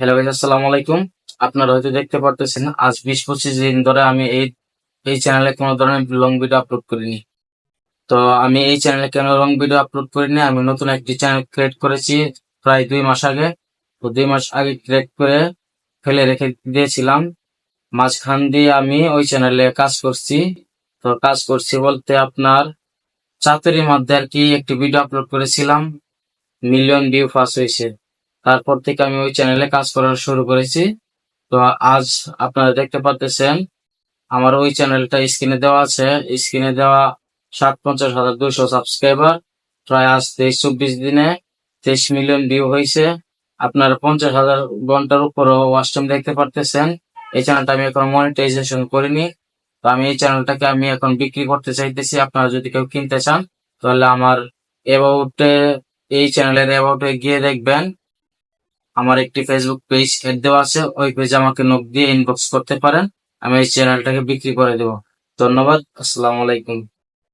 Hello ভাই আসসালামু আলাইকুম। আপনারা হয়তো দেখতে পারতেছেন, আজ বিশ পঁচিশ দিন ধরে আমি এই এই চ্যানেলে কোনো ধরনের লং ভিডিও আপলোড করিনি। তো আমি এই চ্যানেলে কেন লং ভিডিও আপলোড করিনি, আমি নতুন একটি চ্যানেল ক্রিয়েট করেছি প্রায় দুই মাস আগে। তো দুই মাস আগে ক্রিয়েট করে ফেলে রেখে দিয়েছিলাম। মাঝখান দিয়ে আমি ওই চ্যানেলে কাজ করছি। তো কাজ করছি বলতে আপনার চাতুরির মধ্যে আর কি একটি ভিডিও আপলোড করেছিলাম। মিলিয়ন ভিউ পাস হয়েছে। তারপর থেকে আমি ওই চ্যানেলে কাজ করা শুরু করেছি। তো আজ আপনারা দেখতে পাচ্ছেন আমার ওই চ্যানেলটা স্ক্রিনে দেওয়া আছে। স্ক্রিনে দেওয়া ষাট পঞ্চাশ হাজার দুশো সাবস্ক্রাইবার প্রায় আজ তেইশ চব্বিশ দিনে তেইশ মিলিয়ন ভিউ হয়েছে। আপনারা পঞ্চাশ হাজার ঘণ্টার উপরও ওয়াচ টাইম দেখতে পারতেছেন। এই চ্যানেলটা আমি এখন মনিটাইজেশন করিনি। তো আমি এই চ্যানেলটাকে আমি এখন বিক্রি করতে চাইতেছি। আপনারা যদি কেউ কিনতে চান, তাহলে আমার অ্যাবাউটে এই চ্যানেলের অ্যাবাউটে গিয়ে দেখবেন। আমার একটি ফেসবুক পেজ এড দেওয়া আছে, ওই পেজে আমাকে নক দিয়ে ইনবক্স করতে পারেন, আমি এই চ্যানেলটাকে বিক্রি করে দেব। ধন্যবাদ, আসসালামু আলাইকুম।